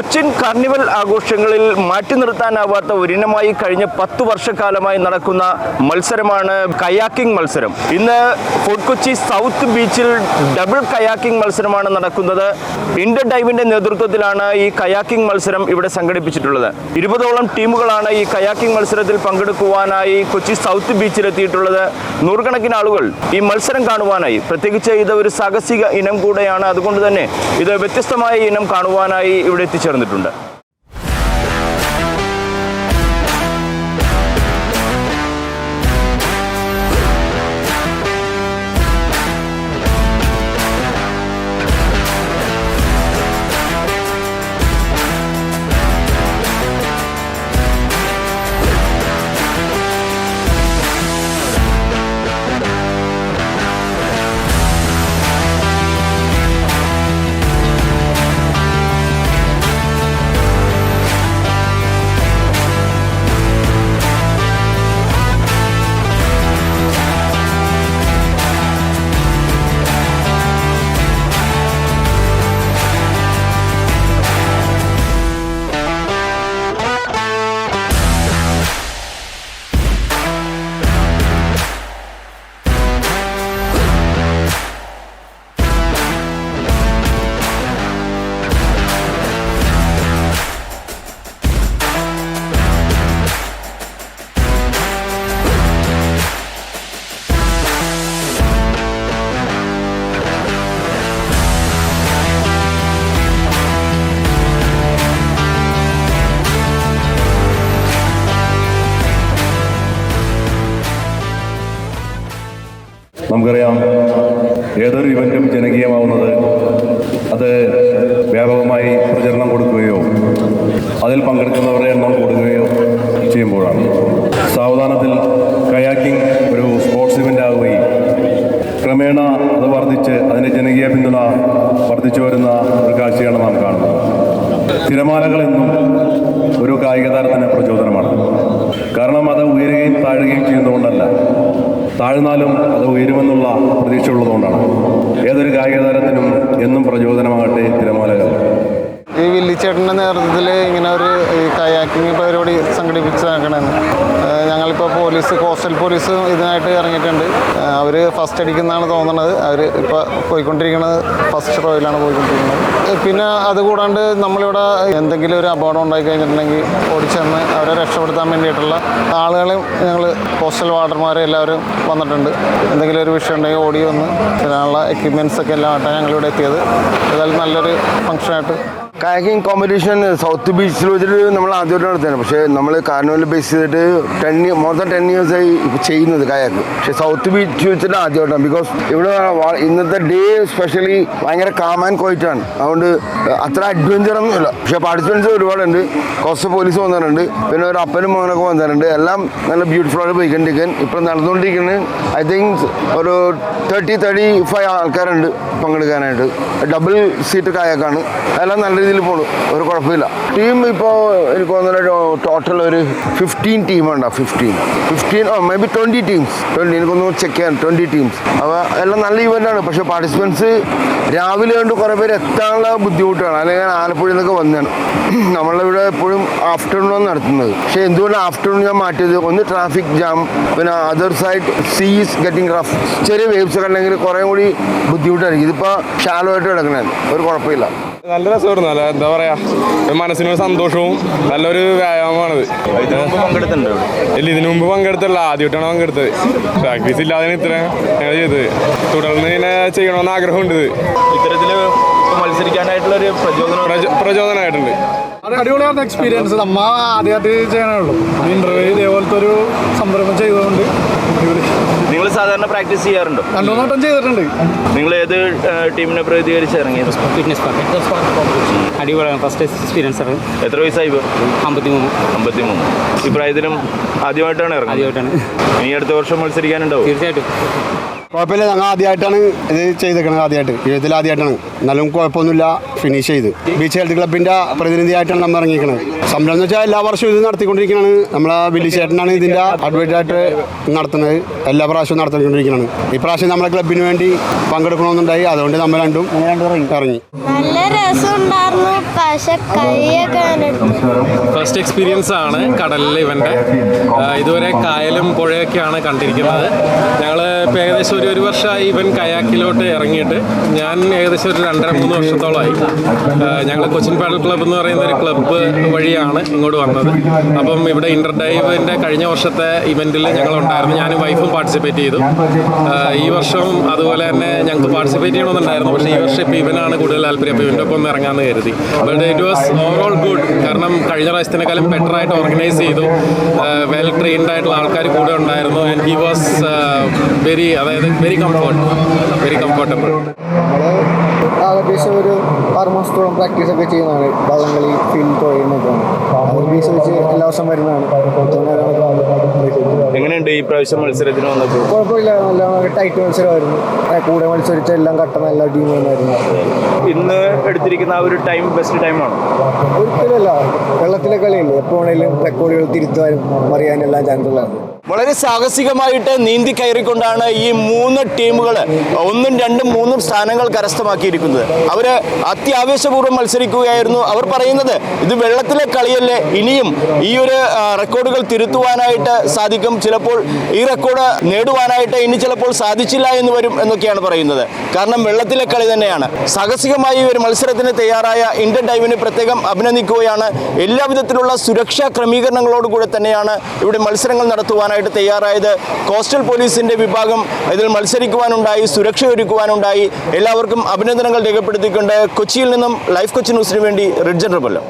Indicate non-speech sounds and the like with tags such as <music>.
Cochin carnival ആഘോഷങ്ങളിൽ മാറ്റി നിർത്താനാവാത്ത ഒരിനമായി കഴിഞ്ഞ പത്തു വർഷക്കാലമായി നടക്കുന്ന മത്സരമാണ് കയാക്കിംഗ് മത്സരം. ഇന്ന് ഫോർട്ട് കൊച്ചി സൗത്ത് ബീച്ചിൽ ഡബിൾ കയാക്കിംഗ് മത്സരമാണ് നടക്കുന്നത്. ഇന്ത്യൻ ഡൈവിന്റെ നേതൃത്വത്തിലാണ് ഈ കയാക്കിംഗ് മത്സരം ഇവിടെ സംഘടിപ്പിച്ചിട്ടുള്ളത്. ഇരുപതോളം ടീമുകളാണ് ഈ കയാക്കിംഗ് മത്സരത്തിൽ പങ്കെടുക്കുവാനായി കൊച്ചി സൗത്ത് ബീച്ചിൽ എത്തിയിട്ടുള്ളത് നൂറുകണക്കിന് ആളുകൾ ഈ മത്സരം കാണുവാനായി. പ്രത്യേകിച്ച് ഇത് ഒരു സാഹസിക ഇനം കൂടെയാണ്. അതുകൊണ്ട് തന്നെ ഇത് വ്യത്യസ്തമായ ഇനം കാണുവാനായി ഇവിടെ എത്തിച്ചേർന്നിട്ടുണ്ട് നമുക്കറിയാം ഏതൊരു ഇവന്റും ജനകീയമാവുന്നത് അത് വ്യാപകമായി പ്രചരണം കൊടുക്കുകയോ അതിൽ പങ്കെടുക്കുന്നവരുടെ എണ്ണം കൂടുകയോ ചെയ്യുമ്പോഴാണ്. സാവധാനത്തിൽ കയാക്കിംഗ് ഒരു സ്പോർട്സ് ഇവന്റ് ആവുകയും ക്രമേണ അത് വർദ്ധിച്ച് അതിന്റെ ജനകീയ പിന്തുണ വർദ്ധിച്ചു വരുന്ന ഒരു കാഴ്ചയാണ് നാം കാണുന്നത്. തിരമാലകൾ എന്നും ഒരു കായിക താരത്തിന് പ്രചോദനമാണ്. കാരണം അത് ഉയരുകയും താഴുകയും ചെയ്യുന്നതുകൊണ്ടല്ല. താഴ്ന്നാലും അത് ഉയരുമെന്നുള്ള പ്രതീക്ഷ ഉള്ളതുകൊണ്ടാണ് ഏതൊരു കായിക താരത്തിനും എന്നും പ്രചോദനമാകട്ടെ തിരമാലകൾ. ഈ വില്ലിച്ചേട്ടന്റെ നേതൃത്വത്തിൽ ഇങ്ങനെ ഒരു കയാക്കിംഗ് പരിപാടി സംഘടിപ്പിച്ചതാക്കണമെന്ന് ഞങ്ങളിപ്പോൾ പോലീസ് കോസ്റ്റൽ പോലീസ് ഇതിനായിട്ട് ഇറങ്ങിയിട്ടുണ്ട്. അവർ ഫസ്റ്റ് അടിക്കുന്നതാണ് തോന്നുന്നത് അവർ ഇപ്പോൾ പോയിക്കൊണ്ടിരിക്കുന്നത് ഫസ്റ്റ് റോയിലാണ് പോയിക്കൊണ്ടിരിക്കുന്നത്. പിന്നെ അതുകൂടാണ്ട് നമ്മളിവിടെ എന്തെങ്കിലും ഒരു അപകടം ഉണ്ടായി കഴിഞ്ഞിട്ടുണ്ടെങ്കിൽ ഓടിച്ചെന്ന് അവരെ രക്ഷപ്പെടുത്താൻ വേണ്ടിയിട്ടുള്ള ആളുകളെയും ഞങ്ങൾ കോസ്റ്റൽ വാർഡർമാരെ എല്ലാവരും വന്നിട്ടുണ്ട്. എന്തെങ്കിലും ഒരു വിഷയം ഉണ്ടെങ്കിൽ ഓടി വന്ന് അതിനുള്ള എക്യുപ്മെന്റ്സ് ഒക്കെ എല്ലാം ആയിട്ടാണ് ഞങ്ങളിവിടെ എത്തിയത്. ഏതായാലും നല്ലൊരു ഫംഗ്ഷനായിട്ട് കായക്കിംഗ് കോമ്പറ്റീഷൻ സൗത്ത് ബീച്ചിൽ വെച്ചിട്ട് നമ്മൾ ആദ്യമായിട്ട് നടത്തുകയാണ് പക്ഷേ നമ്മൾ കാർണിവൽ ബേസ് ചെയ്തിട്ട് ten more than ten years ആയി ഇപ്പോൾ ചെയ്യുന്നത് കായക്ക്. പക്ഷേ സൗത്ത് ബീച്ച് വെച്ചിട്ട് ആദ്യമായിട്ടാണ്. ബിക്കോസ് ഇവിടെ ഇന്നത്തെ ഡേ സ്പെഷ്യലി ഭയങ്കര കാം ആൻഡ് ക്വൈറ്റ് ആണ്. അതുകൊണ്ട് അത്ര അഡ്വഞ്ചർ ഒന്നുമില്ല പക്ഷേ പാർട്ടിസിപ്പൻസ് ഒരുപാടുണ്ട്. കുറച്ച് പോലീസ് വന്നിട്ടുണ്ട്. പിന്നെ ഒരു അപ്പനും മകനൊക്കെ വന്നിട്ടുണ്ട്. എല്ലാം നല്ല ബ്യൂട്ടിഫുൾ ആയിട്ട് പോയിക്കൊണ്ടിരിക്കാൻ ഇപ്പം നടന്നുകൊണ്ടിരിക്കുന്നത് ഐ തിങ്ക് ഒരു തേർട്ടി തേർട്ടി ഫൈവ് ആൾക്കാരുണ്ട് പങ്കെടുക്കാനായിട്ട്. ഡബിൾ സീറ്റ് കായക്കാണ്. അതെല്ലാം നല്ല പോണു. ഒരു കുഴപ്പമില്ല. ടീം ഇപ്പോൾ എനിക്ക് തോന്നുന്നു ടോട്ടൽ ഒരു ഫിഫ്റ്റീൻ ടീമുണ്ട് fifteen fifteen may be twenty teams twenty എനിക്കൊന്ന് ചെക്ക് ചെയ്യാൻ ട്വന്റി ടീംസ് അപ്പോൾ എല്ലാം നല്ല ഇവന്റാണ് പക്ഷേ പാർട്ടിസിപ്പൻസ് രാവിലെ കൊണ്ട് കുറേ പേര് എത്താനുള്ള ബുദ്ധിമുട്ടാണ്. അല്ലെങ്കിൽ ആലപ്പുഴയിൽ നിന്നൊക്കെ വന്നതാണ്. <clears throat> നമ്മളിവിടെ എപ്പോഴും ആഫ്റ്റർനൂൺ നടത്തുന്നത്. പക്ഷേ എന്തുകൊണ്ട് ആഫ്റ്റർനൂൺ ഞാൻ മാറ്റിയത്? ഒന്ന് ട്രാഫിക് ജാം പിന്നെ other side sea's getting rough ചെറിയ വേവ്സ് ഒക്കെ ഉണ്ടെങ്കിൽ കുറേ കൂടി ബുദ്ധിമുട്ടായിരിക്കും. ഇതിപ്പോൾ ഷാലോ ആയിട്ട് കിടക്കണേ. ഒരു കുഴപ്പമില്ല. നല്ല രസമായിരുന്നു. നല്ല എന്താ പറയാ ഒരു മനസ്സിനൊരു സന്തോഷവും നല്ലൊരു വ്യായാമമാണ് ഇല്ല ഇതിനു മുമ്പ് പങ്കെടുത്തല്ല ആദ്യമായിട്ടാണ് പങ്കെടുത്തത്. പ്രാക്ടീസ് ഇല്ലാതെ ഇത്ര ഞങ്ങൾ ചെയ്തത്. തുടർന്ന് ഇങ്ങനെ ചെയ്യണമെന്ന് ആഗ്രഹമുണ്ട് ഇത്തരത്തിൽ മത്സരിക്കാനായിട്ടുള്ള ഒരു പ്രചോദനം പ്രചോ- പ്രചോദനമായിട്ടുണ്ട്. അടിപൊളിയാണ് അടിപൊളിയായിരുന്നു എക്സ്പീരിയൻസ് നമ്മ ആദ്യമായിട്ട് ചെയ്യണുള്ളൂ ഇന്റർവ്യൂ ഇതേപോലത്തെ ഒരു സംരംഭം ചെയ്തുകൊണ്ട് അടിപൊളി. നിങ്ങൾ സാധാരണ പ്രാക്ടീസ് ചെയ്യാറുണ്ടോ? രണ്ടു ചെയ്തിട്ടുണ്ട്. നിങ്ങൾ ഏത് ടീമിനെ പ്രതികരിച്ച് ഇറങ്ങി ഫിറ്റ്നസ് പാർക്ക് അടിപൊളിയാണ്. ഫസ്റ്റ് എക്സ്പീരിയൻസ് ആണ്. എത്ര വയസ്സായി അമ്പത്തിമൂന്ന്. അമ്പത്തി മൂന്ന് അമ്പത്തി മൂന്ന് ഇപ്രായത്തിലും ആദ്യമായിട്ടാണ് ഇറങ്ങുന്നത്? ആദ്യമായിട്ടാണ്. ഇനി അടുത്ത വർഷം മത്സരിക്കാനുണ്ടോ തീർച്ചയായിട്ടും. കുഴപ്പമില്ല. ഞങ്ങൾ ആദ്യമായിട്ടാണ് ഇത് ചെയ്തേക്കണത് ആദ്യമായിട്ട്. ജീവിതത്തിൽ ആദ്യമായിട്ടാണ്. എന്നാലും കുഴപ്പമൊന്നുമില്ല. ഫിനിഷ് ചെയ്ത്. ബീച്ച് ഹെൽത്ത് ക്ലബിന്റെ പ്രതിനിധിയായിട്ടാണ് നമ്മൾ ഇറങ്ങിയിരിക്കുന്നത് സംരംഭം എന്ന് വെച്ചാൽ എല്ലാ വർഷവും ഇത് നടത്തിക്കൊണ്ടിരിക്കുകയാണ്. നമ്മളെ ബില്ലി ചേട്ടനാണ് ഇതിന്റെ അഡ്വൈറ്റായിട്ട് നടത്തുന്നത്. എല്ലാ പ്രാവശ്യവും നടത്തിക്കൊണ്ടിരിക്കുകയാണ്. ഈ പ്രാവശ്യം നമ്മളെ ക്ലബിന് വേണ്ടി പങ്കെടുക്കണമെന്നുണ്ടായി. അതുകൊണ്ട് നമ്മൾ രണ്ടും ഇറങ്ങി. നല്ല രസമുണ്ടായിരുന്നു. പക്ഷെ കൈയൊക്കെ ഫസ്റ്റ് എക്സ്പീരിയൻസ് ആണ് കടലിലെ ഇവന്റെ. ഇതുവരെ കായലും പുഴയൊക്കെയാണ് കണ്ടിരിക്കുന്നത്. ഞങ്ങൾ ഇപ്പോൾ ഏകദേശം ഒരു ഒരു വർഷമായി ഇവൻ കയാക്കിലോട്ട് ഇറങ്ങിയിട്ട് ഞാൻ ഏകദേശം ഒരു രണ്ടര മൂന്ന് വർഷത്തോളമായി. ഞങ്ങൾ കൊച്ചിൻ പാഡൽ ക്ലബ്ബ് എന്ന് പറയുന്ന ഒരു ക്ലബ്ബ് വഴിയാണ് ഇങ്ങോട്ട് വന്നത്. അപ്പം ഇവിടെ ഇന്റർ ഡൈവിന്റെ കഴിഞ്ഞ വർഷത്തെ ഇവന്റിൽ ഞങ്ങളുണ്ടായിരുന്നു. ഞാനും വൈഫും പാർട്ടിസിപ്പേറ്റ് ചെയ്തു. ഈ വർഷവും അതുപോലെ തന്നെ ഞങ്ങൾക്ക് പാർട്ടിസിപ്പേറ്റ് ചെയ്യണമെന്നുണ്ടായിരുന്നു. പക്ഷേ ഈ വർഷം ഇപ്പോൾ ഇവനാണ് കൂടുതൽ താല്പര്യം. അപ്പോൾ ഇവന്റെ ഒപ്പം ഇറങ്ങാമെന്ന് കരുതി. But it was overall good കാരണം കഴിഞ്ഞ പ്രാവശ്യത്തിനേക്കാളും ബെറ്റർ ആയിട്ട് ഓർഗനൈസ് ചെയ്തു. വെൽ ട്രെയിൻഡ് ആയിട്ടുള്ള ആൾക്കാർ കൂടെ ഉണ്ടായിരുന്നു. ആൻഡ് ഹി വാസ് വെരി അതായത് വെരി കംഫർട്ടബിൾ വെരി കംഫർട്ടബിൾ ഏകദേശം ഒരു ആറ് മാസത്തോളം പ്രാക്ടീസ് ഒക്കെ ചെയ്യുന്നതാണ്. വള്ളംകളി ഫീൽഡ് ബേസ് വെച്ച് എല്ലാ വർഷം വരുന്നതാണ്. എങ്ങനെയുണ്ട് ഈ പ്രാവശ്യം മത്സരത്തിന് വന്നപ്പോൾ കുഴപ്പമില്ല. നല്ല ടൈറ്റ് മത്സരമായിരുന്നു. കൂടെ മത്സരിച്ച എല്ലാം കട്ട നല്ല ടീമായിരുന്നു ഇന്ന് എടുത്തിരിക്കുന്ന ആ ഒരു ടൈം ബെസ്റ്റ് ടൈമാണ് ഒരിക്കലല്ല വെള്ളത്തിലെ കളിയില്ലേ. എപ്പോൾ വേണേലും റെക്കോർഡുകൾ തിരുത്താനും മറിയാനെല്ലാം ചാൻസ് ഉള്ളതാണ്. വളരെ സാഹസികമായിട്ട് നീന്തി കയറിക്കൊണ്ടാണ് ഈ മൂന്ന് ടീമുകൾ ഒന്നും രണ്ടും മൂന്നും സ്ഥാനങ്ങൾ കരസ്ഥമാക്കിയിരിക്കുന്നത്. അവർ അത്യാവേശപൂർവം മത്സരിക്കുകയായിരുന്നു. അവർ പറയുന്നത് ഇത് വെള്ളത്തിലെ കളിയല്ലേ. ഇനിയും ഈ ഒരു റെക്കോർഡുകൾ തിരുത്തുവാനായിട്ട് സാധിക്കും. ചിലപ്പോൾ ഈ റെക്കോർഡ് നേടുവാനായിട്ട് ഇനി ചിലപ്പോൾ സാധിച്ചില്ല എന്ന് വരും എന്നൊക്കെയാണ് പറയുന്നത്. കാരണം വെള്ളത്തിലെ കളി തന്നെയാണ്. സാഹസികമായി ഒരു മത്സരത്തിന് തയ്യാറായ ഇന്ത്യൻ ടൈമിന് പ്രത്യേകം അഭിനന്ദിക്കുകയാണ്. എല്ലാവിധത്തിലുള്ള സുരക്ഷാ ക്രമീകരണങ്ങളോടുകൂടെ തന്നെയാണ് ഇവിടെ മത്സരങ്ങൾ നടത്തുവാനായിട്ട് തയ്യാറായത്. കോസ്റ്റൽ പോലീസിന്റെ വിഭാഗം ഇതിൽ മത്സരിക്കുവാനുണ്ടായി സുരക്ഷ ഒരുക്കുവാനുണ്ടായി എല്ലാവർക്കും അഭിനന്ദനങ്ങൾ രേഖപ്പെടുത്തിക്കൊണ്ട് കൊച്ചിയിൽ നിന്നും ലൈഫ് കൊച്ചി ന്യൂസിന് വേണ്ടി റിഡ്ജൻ റബല്ലോ.